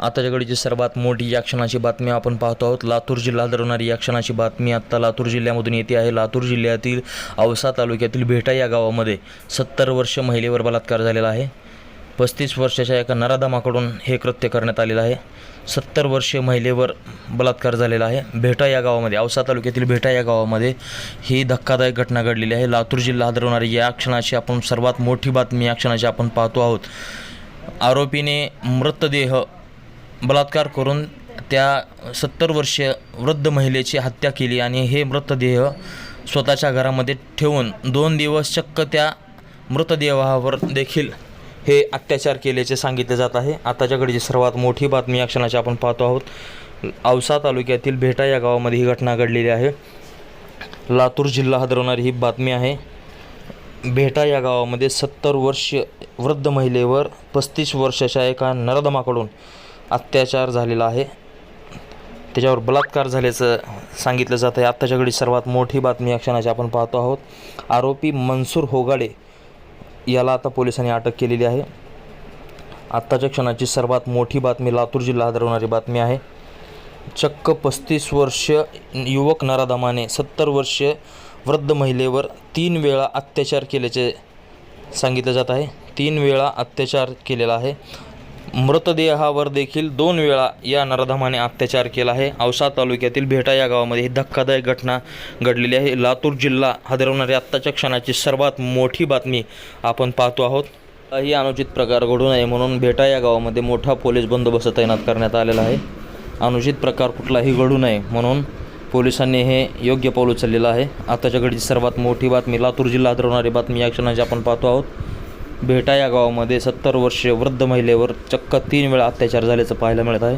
आताच्या घडीची सर्वात मोठी या क्षणाची बातमी आपण पाहतो आहोत. लातूर जिल्हा दरवणारी या क्षणाची बातमी आत्ता लातूर जिल्ह्यामधून येते आहे. लातूर जिल्ह्यातील औसा तालुक्यातील भेटा या गावामध्ये सत्तर वर्ष महिलेवर बलात्कार झालेला आहे. पस्तीस वर्षाच्या एका नराधमाकडून हे कृत्य करण्यात आलेलं आहे. सत्तर वर्षीय महिलेवर बलात्कार झालेला आहे. भेटा या गावामध्ये औसा तालुक्यातील भेटा या गावामध्ये ही धक्कादायक घटना घडलेली आहे. लातूर जिल्हा हादरवणारी या क्षणाची आपण सर्वात मोठी बातमी या क्षणाची आपण पाहतो आहोत. आरोपीने मृतदेह बलात्कार करून त्या सत्तर वर्षीय वृद्ध महिलेची हत्या केली आणि हे मृतदेह स्वतःच्या घरामध्ये ठेवून दोन दिवस चक्क त्या मृतदेहावर देखील हे अत्याचार केल्याचे सांगितले जात आहे. आताच्या घडीची सर्वात मोठी बातमी या क्षणाची आपण पाहतो आहोत. औसा तालुक्यातील भेटा या गावामध्ये ही घटना घडलेली आहे. लातूर जिल्हा हदरवणारी ही बातमी आहे. भेटा या गावामध्ये सत्तर वर्ष वृद्ध महिलेवर पस्तीस वर्षाच्या एका नरदमाकडून अत्याचार झालेला आहे. त्याच्यावर बलात्कार झाल्याचं सांगितलं जातं आहे. आत्ताच्या घडी सर्वात मोठी बातमी या क्षणाची आपण पाहतो आहोत. आरोपी मनसूर होगाडे याला आता पोलिसांनी अटक केलेली आहे. आत्ताच्या क्षणाची सर्वात मोठी बातमी लातूर जिल्हा हादरवणारी बातमी आहे. चक्क पस्तीस वर्ष युवक नराधमाने सत्तर वर्ष वृद्ध महिलेवर तीन वेळा अत्याचार केल्याचे सांगितलं जात आहे. तीन वेळा अत्याचार केलेला आहे. मृतदेहावर देखील दोन वेळा या नराधमाने अत्याचार केला आहे. औसा तालुक्यातील भेटा या गावामध्ये ही धक्कादायक घटना घडलेली आहे. लातूर जिल्हा हदरवणारी आत्ताच्या क्षणाची सर्वात मोठी बातमी आपण पाहतो आहोत. ही अनुचित प्रकार घडू नये म्हणून भेटा या गावामध्ये मोठा पोलीस बंदोबस्त तैनात करण्यात आलेला आहे. अनुचित प्रकार कुठलाही घडू नये म्हणून पोलिसांनी हे योग्य पाऊल उचललेलं आहे. आताच्या घडीची सर्वात मोठी बातमी लातूर जिल्हा हदरवणारी बातमी या क्षणाची आपण पाहतो आहोत. भेटा या गावामध्ये सत्तर वर्षीय वृद्ध महिलेवर चक्क तीन वेळा अत्याचार झाल्याचं पाहायला मिळत आहे.